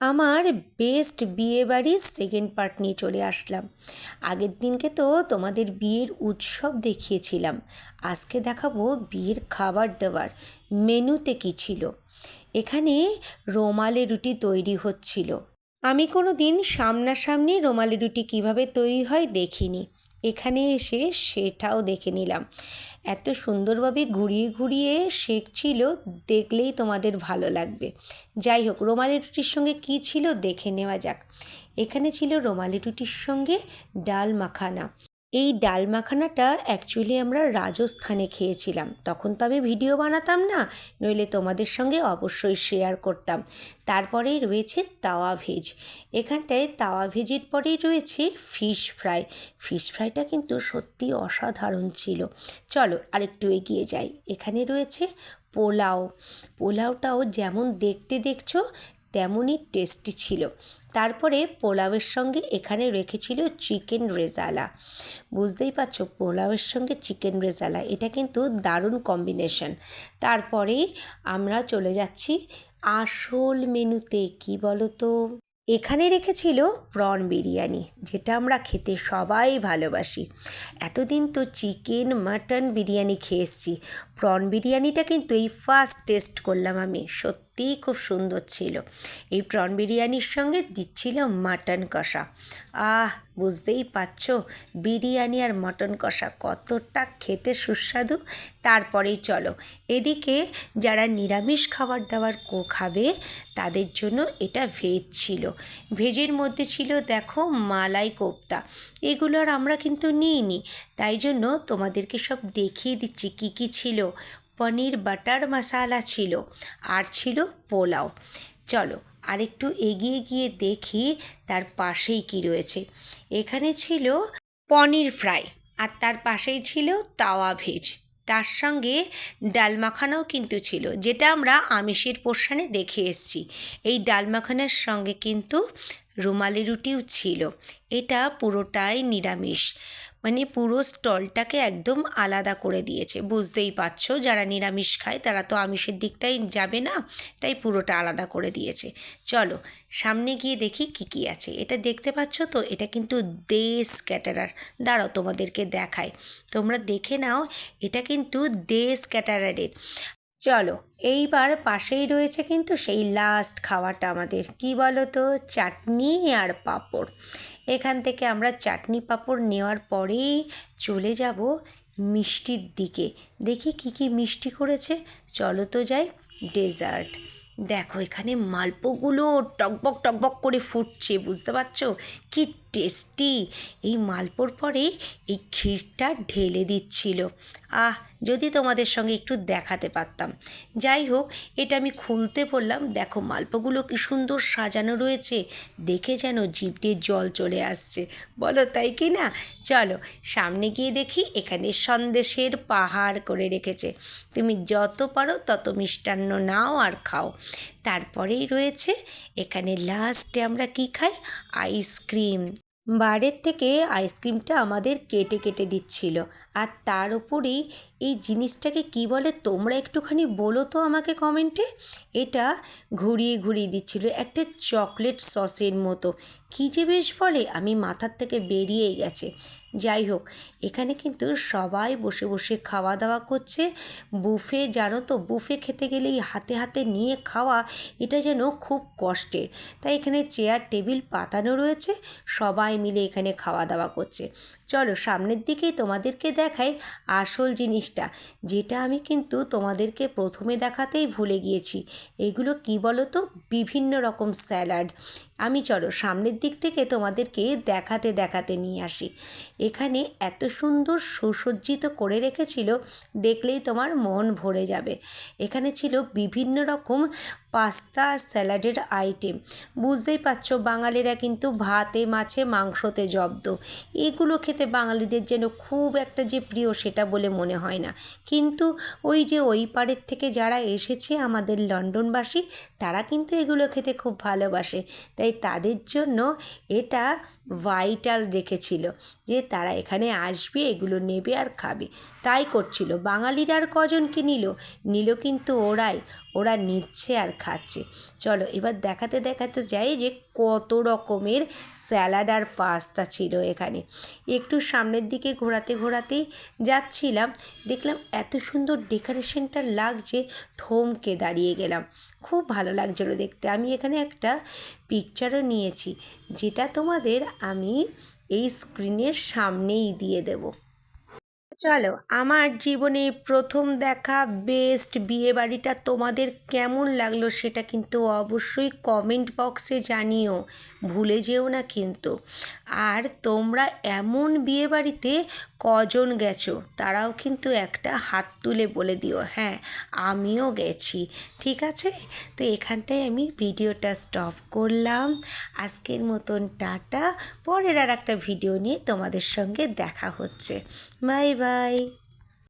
আমার বেস্ট বিয়েবাড়ির second part নিয়ে চলে আসলাম। আগের দিনকে তো তোমাদের বিয়ের উৎসব দেখিয়েছিলাম। আজকে দেখাবো বিয়ের খাবার দাবার, মেনুতে কী ছিল? এখানে রোমালি রুটি তৈরি হচ্ছিল। আমি কোনো দিন সামনাসামনি রোমালি রুটি কীভাবে তৈরি হয় দেখিনি। এখানে এসে সেটাও দেখে নিলাম। এত সুন্দরভাবে ঘুরিয়ে ঘুরিয়ে শেখছিল, দেখলেই তোমাদের ভালো লাগবে। যাই হোক, রোমালি রুটির সঙ্গে কি ছিল দেখে নেওয়া যাক। এখানে ছিল রোমালি রুটির সঙ্গে ডাল মাখানা। এই ডাল মাখানাটা অ্যাকচুয়ালি আমরা রাজস্থানে খেয়েছিলাম। তখন তো আমি ভিডিও বানাতাম না, নইলে তোমাদের সঙ্গে অবশ্যই শেয়ার করতাম। তারপরেই রয়েছে তাওয়া ভেজ এখানটায় তাওয়া ভেজের পরেই রয়েছে ফিশ ফ্রাই ফিশ ফ্রাইটা কিন্তু সত্যি অসাধারণ ছিল। চলো আরেকটু এগিয়ে যাই। এখানে রয়েছে পোলাও। পোলাওটাও যেমন দেখতে দেখছ তেমনই টেস্টি ছিল। তারপরে পোলাওয়ের সঙ্গে এখানে রেখেছিল চিকেন রেজালা। বুঝতেই পারছ, পোলাওয়ের সঙ্গে চিকেন রেজালা, এটা কিন্তু দারুণ কম্বিনেশন। তারপরেই আমরা চলে যাচ্ছি আসল মেনুতে, কি বলো তো এখানে রেখেছিল প্রন বিরিয়ানি, যেটা আমরা খেতে সবাই ভালোবাসি। এতদিন তো চিকেন মাটন বিরিয়ানি খেয়ে প্রন বিরিয়ানিটা কিন্তু এই ফার্স্ট টেস্ট করলাম আমি সত্যিই খুব সুন্দর ছিল। এই প্রন বিরিয়ানির সঙ্গে দিচ্ছিল মাটন কষা। আহ, বুঝতেই পারছ, বিরিয়ানি আর মটন কষা কতটা খেতে সুস্বাদু। তারপরেই চলো, এদিকে যারা নিরামিষ খাবার দাবার কো খাবে, তাদের জন্য এটা ভেজ ছিল। ভেজের মধ্যে ছিল, দেখো, মালাই কোপ্তা। এগুলো আর আমরা কিন্তু নিইনি। তাই জন্য তোমাদেরকে সব দেখিয়ে দিচ্ছি কী কী ছিল। পনির, বাটার মশালা ছিল আর ছিল পোলাও। চলো আরেকটু এগিয়ে গিয়ে দেখি তার পাশেই কি রয়েছে। এখানে ছিল পনির ফ্রাই আর তার পাশেই ছিল তাওয়া ভেজ। তার সঙ্গে ডাল মাখানাও কিন্তু ছিল, যেটা আমরা আমিষের পোর্শনে দেখে এসেছি। এই ডাল মাখানার সঙ্গে কিন্তু রুমালি রুটিও ছিল। এটা পুরোটাই নিরামিষ। মানে পুরো স্টলটাকে একদম আলাদা করে দিয়েছে। বুঝতেই পারছ, যারা নিরামিষ খায় তারা তো আমিষের দিকটাই যাবে না, তাই পুরোটা আলাদা করে দিয়েছে। চলো, সামনে গিয়ে দেখি কী কী আছে। এটা দেখতে পাচ্ছ তো? এটা কিন্তু দেশ ক্যাটারার। দাঁড়াও, তোমাদেরকে দেখায় তোমরা দেখে নাও, এটা কিন্তু দেশ ক্যাটারারের। চলো, এইবার পাশেই রয়েছে কিন্তু সেই লাস্ট খাওয়াটা আমাদের। কি বলো তো চাটনি আর পাঁপড়। এখান থেকে আমরা চাটনি পাঁপড় নেওয়ার পরেই চলে যাব মিষ্টির দিকে। দেখি কি কি মিষ্টি করেছে। চলো তো যাই ডেজার্ট দেখো, এখানে মালপোগুলো টকবক টকবক করে ফুটছে, বুঝতে পারছ? কি টেস্টি এই মালপোর পরে এই ক্ষীরটা ঢেলে দিচ্ছিল। আহ যদি তোমাদের সঙ্গে একটু দেখাতে পারতাম। যাই হোক, এটা আমি খুলতে বললাম, দেখো মালপোগুলো কি সুন্দর সাজানো রয়েছে। দেখে যেন জিভ দিয়ে জল চলে আসছে। বলো তাই কি না? চলো, সামনে গিয়ে দেখি এখানে সন্দেশের পাহাড় করে রেখেছে। তুমি যত পারো তত মিষ্টান্ন নাও আর খাও। তারপরেই রয়েছে এখানে লাস্টে আমরা কি খাই? আইসক্রিম বাইরের থেকে আইসক্রিমটা আমাদের কেটে কেটে দিচ্ছিল। আর তার উপরেই এই জিনিসটাকে কি বলে তোমরা একটুখানি বলো তো আমাকে কমেন্টে। এটা ঘুরিয়ে ঘুরিয়ে দিচ্ছিল একটা চকলেট সসের মতো। কী যে বেশ বলে, আমি মাথার থেকে বেরিয়েই গেছে। যাই হোক, এখানে কিন্তু সবাই বসে বসে খাওয়া দাওয়া করছে। বুফে জানো তো, বুফে খেতে গেলেই হাতে হাতে নিয়ে খাওয়া, এটা যেন খুব কষ্টের। তাই এখানে চেয়ার, টেবিল, পাতানো রয়েছে, সবাই মিলে এখানে খাওয়া দাওয়া করছে। চলো সামনের দিকেই তোমাদেরকে দেখাই আসল জিনিসটা, যেটা আমি কিন্তু তোমাদেরকে প্রথমে দেখাতেই ভুলে গিয়েছি। এগুলো কি বলো তো বিভিন্ন রকম স্যালাড। আমি চলো সামনের দিক থেকে তোমাদেরকে দেখাতে দেখাতে নিয়ে আসি। এখানে এত সুন্দর সুসজ্জিত করে রেখেছিল, দেখলেই তোমার মন ভরে যাবে। এখানে ছিল বিভিন্ন রকম পাস্তা, স্যালাডের আইটেম। বুঝতেই পারছ, বাঙালিরা কিন্তু ভাতে, মাছে, মাংসতে জব্দ। এগুলো খেতে বাঙালিদের যেন খুব একটা যে প্রিয় সেটা বলে মনে হয় না। কিন্তু ওই যে ওই পাড়ের থেকে যারা এসেছে আমাদের লন্ডনবাসী, তারা কিন্তু এগুলো খেতে খুব ভালোবাসে। তাই তাদের জন্য এটা ভাইটাল রেখেছিল যে তারা এখানে আসবে, এগুলো নেবে আর খাবে। তাই করছিল। বাঙালিরা আর কজনকে নিল? নিল কিন্তু ওরাই। ওরা নিচ্ছে আর খাচ্ছে। চলো, এবার দেখাতে দেখাতে যাই যে কত রকমের স্যালাড আর পাস্তা ছিল এখানে। একটু সামনের দিকে ঘোরাতে ঘোরাতেই যাচ্ছিলাম, দেখলাম এত সুন্দর ডেকোরেশনটা লাগছে, থমকে দাঁড়িয়ে গেলাম। খুব ভালো লাগছিল দেখতে। আমি এখানে একটা পিকচারও নিয়েছি, যেটা তোমাদের আমি এই স্ক্রিনের সামনেই দিয়ে দেবো। চলো, আমার জীবনে প্রথম দেখা বেস্ট বিয়ে বাড়িটা তোমাদের কেমন লাগল সেটা কিন্তু অবশ্যই কমেন্ট বক্সে জানিও, ভুলে যেও না কিন্তু। আর তোমরা এমন বিয়ে বাড়িতে কজন গেছো, তারাও কিন্তু একটা হাত তুলে বলে দিও হ্যাঁ আমিও গেছি, ঠিক আছে? তো এখানটায় আমি ভিডিওটা স্টপ করলাম। আজকের মতন টাটা, পরের আর একটা ভিডিও নিয়ে তোমাদের সঙ্গে দেখা হচ্ছে। Bye bye าย